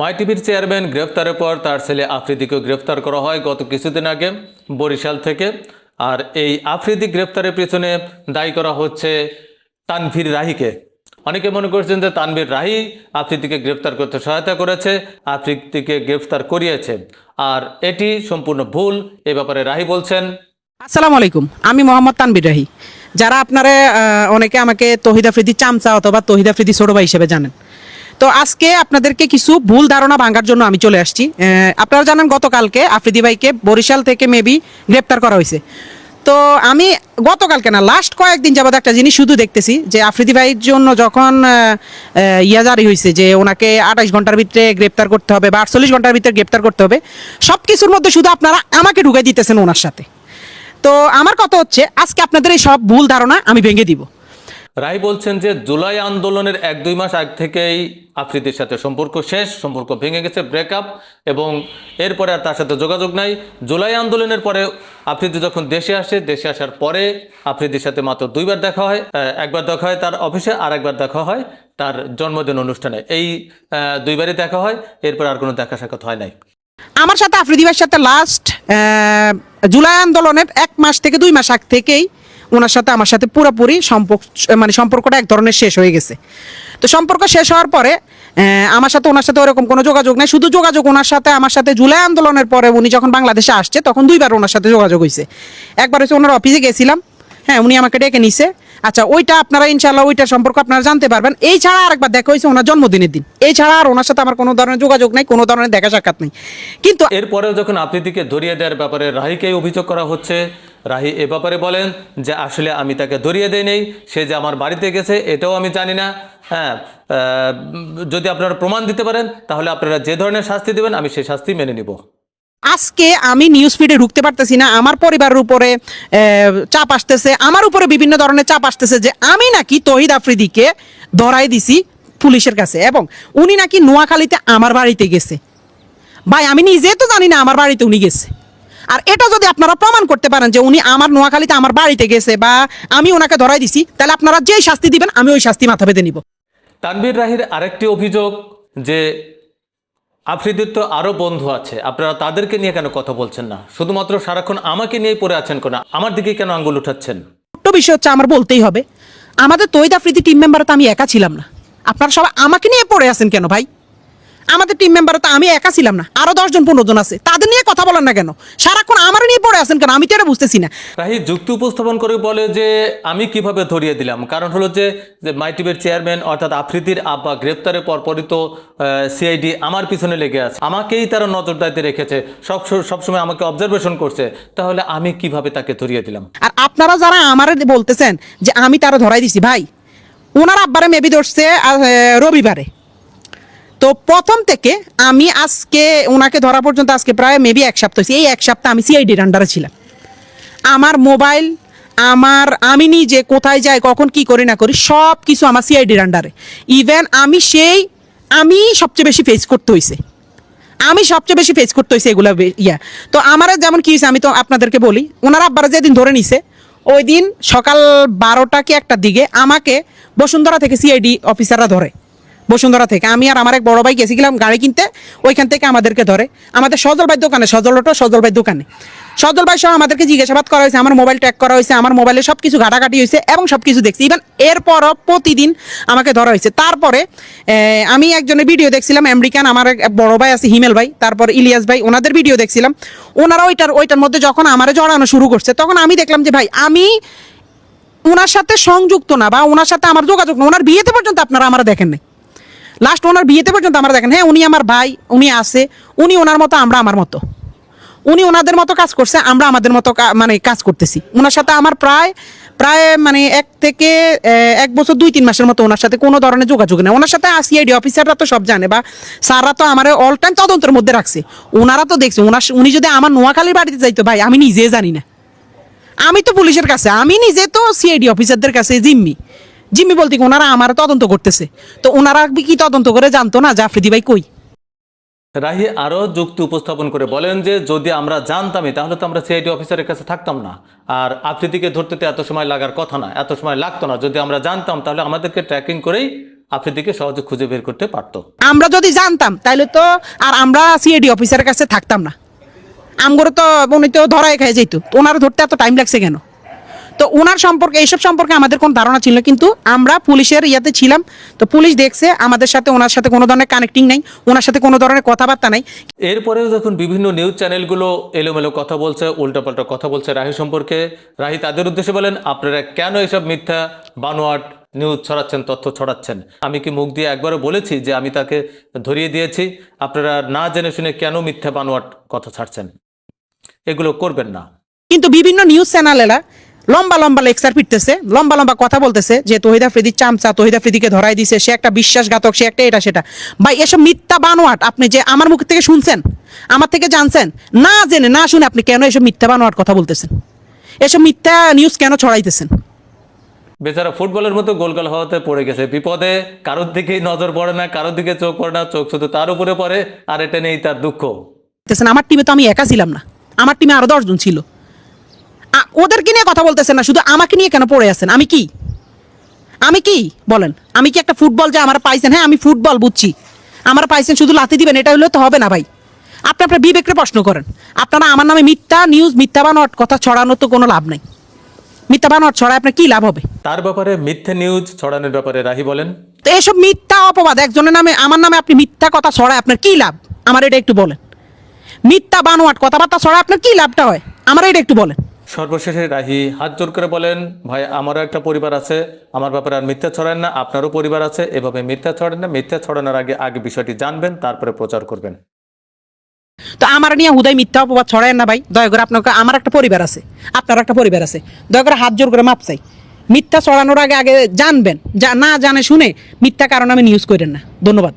মাই টিভির চেয়ারম্যান গ্রেফতারের পর তার ছেলে আফ্রিদিকেও গ্রেফতার করা হয় গত কিছুদিন আগে বরিশাল থেকে। আর এই আফ্রিদি গ্রেফতারের পেছনে দায়ী করা হচ্ছে তানভীর রাহিকে। অনেকে মনে করছেন যে তানভীর রাহি আফ্রিদিকে গ্রেফতার করতে সহায়তা করেছে, আফ্রিদিকে গ্রেফতার করিয়েছে। আর এটি সম্পূর্ণ ভুল, এ ব্যাপারে রাহি বলছেন, আসসালামু আলাইকুম, আমি মোহাম্মদ তানবির রাহি। যারা আপনারা অনেকে আমাকে তহিদ আফ্রিদি চামচা অথবা তহিদ আফ্রিদি ছোট ভাই হিসেবে জানেন। তো আজকে আপনাদেরকে কিছু ভুল ধারণা ভাঙার জন্য আমি চলে আসছি। আপনারা জানেন গতকালকে আফ্রিদি ভাইকে বরিশাল থেকে মেবি গ্রেপ্তার করা হয়েছে। তো আমি গতকালকে না লাস্ট কয়েকদিন যাবত একটা জিনিস শুধু দেখতেছি যে আফ্রিদি ভাইয়ের জন্য যখন ইয়া জারি হয়েছে যে ওনাকে আঠাশ ঘণ্টার ভিতরে গ্রেপ্তার করতে হবে বা আটচল্লিশ ঘণ্টার ভিতরে গ্রেপ্তার করতে হবে সব কিছুর মধ্যে শুধু আপনারা আমাকে ঢুকে দিতেছেন ওনার সাথে। তো আমার কথা হচ্ছে, আজকে আপনাদের এই সব ভুল ধারণা আমি ভেঙে দিব। রায় বলছেন যে জুলাই আন্দোলনের এক দুই মাস আগ থেকেই আফ্রিদির সাথে সম্পর্ক শেষ, সম্পর্ক ভেঙে গেছে ব্রেকআপ এবং এরপরে আর তার সাথে যোগাযোগ নাই। জুলাই আন্দোলনের পরে আফ্রিদি যখন দেশে আসে, দেশে আসার পরে আফ্রিদির সাথে মাত্র দুইবার দেখা হয়। একবার দেখা হয় তার অফিসে আর একবার দেখা হয় তার জন্মদিন অনুষ্ঠানে। এই দুইবারই দেখা হয়, এরপর আর কোনো দেখা সাক্ষাৎ হয় নাই। আমার সাথে আফ্রিদি সাথে লাস্ট জুলাই আন্দোলনের এক মাস থেকে দুই মাস আগ থেকেই ওনার সাথে আমার সাথে পুরোপুরি সম্পর্ক মানে সম্পর্কটা এক ধরনের শেষ হয়ে গেছে। তো সম্পর্ক শেষ হওয়ার পরে আমার সাথে ওনার সাথে ওরকম কোনো যোগাযোগ নেই। শুধু যোগাযোগ ওনার সাথে, আমার সাথে জুলাই আন্দোলনের পরে উনি যখন বাংলাদেশে আসছে, তখন দুইবার ওনার সাথে যোগাযোগ হয়েছে একবার হচ্ছে ওনার অফিসে গেছিলাম। হ্যাঁ উনি আমাকে ডেকে নিছে। আচ্ছা ওইটা আপনারা ইনশাল্লাহ ওইটার সম্পর্ক আপনারা জানতে পারবেন। এই ছাড়া আরেকবার দেখা হয়েছে ওনার জন্মদিনের দিন। এই ছাড়া আর ওনার সাথে আমার কোনো ধরনের যোগাযোগ নেই, কোনো ধরনের দেখা সাক্ষাৎ নেই। কিন্তু এরপরেও যখন আফ্রিদিকে ধরিয়ে দেওয়ার ব্যাপারে রাহিকেই অভিযোগ করা হচ্ছে রাহি এ ব্যাপারে বলেন যে, আসলে আমি তাকে ধরিয়ে দেই নেই, সে যে আমার বাড়িতে গেছে, এটাও আমি জানি না। হ্যাঁ যদি আপনারা প্রমাণ দিতে পারেন, তাহলে আপনারা যে ধরনের শাস্তি দেবেন, আমি সেই শাস্তি মেনে নিব। আজকে আমি নিউজ ফিডে ঢুকতে পারতেছি না, আমার পরিবারের উপরে চাপ আসতেছে, আমার উপরে বিভিন্ন ধরনের চাপ আসতেছে যে, আমি নাকি তহিদ আফ্রিদিকে ধরাই দিছি পুলিশের কাছে এবং উনি নাকি নোয়াখালীতে আমার বাড়িতে গেছে। ভাই, আমি নিজে তো জানি না আমার বাড়িতে উনি গেছে। আর এটা যদি আপনারা প্রমাণ করতে পারেন যে উনি আমার নোয়াখালীতে আমার বাড়িতে গেছে বা আমি ওনাকে ধরাই দিছি তাহলে আপনারা যেই শাস্তি দিবেন আমি ওই শাস্তি মাথা পেতে নিব। তানভীর রাহির আরেকটি অভিযোগ যে আফ্রিদির তো আরও বন্ধু আছে। আপনারা তাদেরকে নিয়ে কেন কথা বলছেন না? শুধুমাত্র সারাক্ষণ আমাকে নিয়ে পড়ে আছেন কেন? আমার দিকে কেন আঙ্গুল উঠাচ্ছেন? ছোট্ট বিষয় হচ্ছে আমার বলতেই হবে। আমাদের তৈদ আফ্রিদি টিম মেম্বার তো আমি একা ছিলাম না। আপনারা সবাই আমাকে নিয়ে পড়ে আছেন কেন ভাই? আমাদের টিম মেম্বার তো আমি একা ছিলাম না আরও দশজন পনেরো জন আছে তাদের নিয়ে কথা বলেন না কেন? সারাক্ষণ আমার নিয়ে পড়ে আছেন কেন? আমি তো এটা বুঝতেছি না। রাহি যুক্তি উপস্থাপন করে বলে যে আমি কীভাবে ধরিয়ে দিলাম? কারণ হলো যে যে মাইটিভের চেয়ারম্যান অর্থাৎ আফ্রিদির আব্বা গ্রেপ্তারের পরপরই তো সিআইডি আমার পিছনে লেগে আছে। আমাকেই তারা নজরদারিতে রেখেছে। সব সবসময় আমাকে অবজারভেশন করছে। তাহলে আমি কীভাবে তাকে ধরিয়ে দিলাম? আর আপনারা যারা আমার বলতেছেন যে আমি তারা ধরাই দিছি ভাই ওনার আব্বারে মেবি ধরছে রবিবারে। তো প্রথম থেকে আমি আজকে ওনাকে ধরা পর্যন্ত আজকে প্রায় মেবি এক সপ্তাহ এই এক সপ্তাহ আমি সিআইডির আন্ডারে ছিলাম। আমার মোবাইল আমার, আমি নিজে কোথায় যাই, কখন কি করি না করি সব কিছু আমার সিআইডির আন্ডারে ইভেন আমি সেই, আমি সবচেয়ে বেশি ফেস করতে হয়েছে আমি সবচেয়ে বেশি ফেস করতে হয়েছে এগুলো ইয়া। তো আমার যেমন কি হয়েছে আমি তো আপনাদেরকে বলি ওনারা আব্বারা যেদিন ধরে নিছে, ওই দিন সকাল বারোটা কি একটার দিকে আমাকে বসুন্ধরা থেকে সিআইডি অফিসাররা ধরে। বসুন্ধরা থেকে। আমি আর আমার এক বড় ভাই গেছিলাম গাড়ি কিনতে, ওইখান থেকে আমাদেরকে ধরে। আমাদের সজল ভাই দোকানে, সজল অটো, সজল ভাই দোকানে। সজল ভাই সহ আমাদেরকে জিজ্ঞাসাবাদ করা হয়েছে, আমার মোবাইল ট্র্যাক করা হয়েছে, আমার মোবাইলে সব কিছু ঘাটাঘাটি হয়েছে এবং সব কিছু দেখছি। ইভেন এরপরও প্রতিদিন আমাকে ধরা হয়েছে। তারপরে আমি একজনের ভিডিও দেখছিলাম আমেরিকান আমার এক বড় ভাই আছে, হিমেল ভাই, তারপর ইলিয়াস ভাই, ওনাদের ভিডিও দেখছিলাম। ওনারা ওইটার ওইটার মধ্যে যখন আমারে জড়ানো শুরু করছে, তখন আমি দেখলাম যে, ভাই, আমি ওনার সাথে সংযুক্ত না বা ওনার সাথে আমার যোগাযোগ না। ওনার বিয়েতে পর্যন্ত আপনারা আমার দেখেন নাই। লাস্ট ওনার বিয়েতে পর্যন্ত আমরা দেখেন হ্যাঁ উনি আমার ভাই, উনি আছে, উনি ওনার মতো, আমরা আমার মতো। উনি ওনাদের মতো কাজ করছে, আমরা আমাদের মতো মানে কাজ করতেছি। ওনার সাথে আমার প্রায় প্রায় মানে এক থেকে এক বছর দুই তিন মাসের মতো ওনার সাথে কোনো ধরনের যোগাযোগ নেই। ওনার সাথে সিআইডি অফিসাররা তো সব জানে, বা স্যাররা তো আমার অল টাইম তদন্তের মধ্যে রাখছে। ওনারা তো দেখছে ওনার উনি যদি আমার নোয়াখালীর বাড়িতে যাইতো, ভাই, আমি নিজে জানি না। আমি তো পুলিশের কাছে, আমি নিজে তো সিআইডি অফিসারদের কাছে জিম্মি। জিম্মি বলতে ওনারা আমার তদন্ত করতেছে। তো ওনারা কি তদন্ত করে জানতো না জাফরিদি ভাই কই? রাহি আরও যুক্তি উপস্থাপন করে বলেন যে যদি আমরা জানতামই তাহলে তো আমরা সিআইডি অফিসারের কাছে থাকতাম না। আর আফ্রিদিকে ধরতে তো এত সময় লাগার কথা না এত সময় লাগতো না। যদি আমরা জানতাম তাহলে আমাদেরকে ট্র্যাকিং করেই আফ্রিদিকে সহজে খুঁজে বের করতে পারতো। আমরা যদি জানতাম তাহলে তো আর আমরা সিআইডি অফিসারের কাছে থাকতাম না। আমগরে তো উনি তো ধরাই খাই যেত ওনার ধরতে এত টাইম লাগছে কেন? তো ওনার সম্পর্কে এইসব সম্পর্কে আমাদের কোনো ধারণা ছিল কিন্তু আমরা পুলিশের ইয়াতে ছিলাম। তো পুলিশ দেখছে আমাদের সাথে ওনার সাথে কোনো ধরনের কানেক্টিং নাই ওনার সাথে কোনো ধরনের কথাবার্তা নাই। এরপরেও যখন বিভিন্ন নিউজ চ্যানেলগুলো এলোমেলো কথা বলছে উল্টাপাল্টা কথা বলছে রাহি সম্পর্কে রাহি তাদের উদ্দেশ্যে বলেন আপনারা কেন এসব মিথ্যা বানোয়াট নিউজ ছড়াচ্ছেন তথ্য ছড়াচ্ছেন? আমি কি মুখ দিয়ে একবারও বলেছি যে আমি তাকে ধরিয়ে দিয়েছি? আপনারা না জেনে শুনে কেন মিথ্যা বানোয়াট কথা ছাড়ছেন? এগুলো করবেন না। কিন্তু বিভিন্ন নিউজ চ্যানেলেরা লম্বা লম্বা লেকচার পিটতেছে লম্বা লম্বা কথা বলতেছে যে তহিদা ফ্রিদির চামচা তহিদা ফ্রিদিকে ধরাই দিছে সে একটা বিশ্বাসঘাতক সে একটা এটা সেটা। ভাই এসব মিথ্যা বানোয়াট আপনি যে আমার মুখ থেকে শুনছেন আমার থেকে জানছেন না জেনে না শুনে আপনি কেন এসব মিথ্যা বানোয়াট কথা বলতেছেন? এসব মিথ্যা নিউজ কেন ছড়াইতেছেন? বেচারা ফুটবলের মতো গোলগাল হওয়াতে পড়ে গেছে। বিপদে কারোর দিকেই নজর পড়ে না কারোর দিকে চোখ পড়ে না চোখ শুধু তার উপরে পড়ে আর এটা নেই তার দুঃখ। আমার টিমে তো আমি একা ছিলাম না। আমার টিমে আরও দশজন ছিল। ওদেরকে নিয়ে কথা বলতেছেন না শুধু আমাকে নিয়ে কেন পড়ে আছেন? আমি কি? আমি কি? বলেন আমি কি একটা ফুটবল যে আমার পাইছেন? হ্যাঁ আমি ফুটবল বুঝছি। আমার পাইছেন শুধু লাথি দিবেন এটা হলে তো হবে না ভাই। আপনি আপনার বিবেককে প্রশ্ন করেন। আপনারা আমার নামে মিথ্যা নিউজ মিথ্যা বানোয়াট কথা ছড়ানোর তো কোনো লাভ নাই। মিথ্যা বানোয়াট ছড়ায় আপনার কি লাভ হবে? তার ব্যাপারে মিথ্যে নিউজ ছড়ানোর ব্যাপারে রাহি বলেন। তো এসব মিথ্যা অপবাদ একজনের নামে আমার নামে আপনি মিথ্যা কথা ছড়ায় আপনার কি লাভ? আমার এটা একটু বলেন। মিথ্যা বানোয়াট কথাবার্তা ছড়ায় আপনার কি লাভটা হয়? আমার এটা একটু বলেন। সর্বশেষে রাহি হাত জোর করে বলেন, ভাই, আমারও একটা পরিবার আছে। আমার ব্যাপারে আর মিথ্যা ছড়ান না, আপনারও পরিবার আছে। এভাবে মিথ্যা ছড়ান না, মিথ্যা ছড়ানোর আগে আগে বিষয়টি জানবেন, তারপরে প্রচার করবেন। তো আমার নিয়ে হুদাই মিথ্যা অপবাদ ছড়ায় না ভাই। দয়া করে আপনাকে, আমার একটা পরিবার আছে। আপনার একটা পরিবার আছে। দয়া করে হাত জোর করে মাপ চাই। মিথ্যা ছড়ানোর আগে আগে জানবেন। যা না জানে শুনে মিথ্যা কারণ আমি নিউজ করেন না। ধন্যবাদ।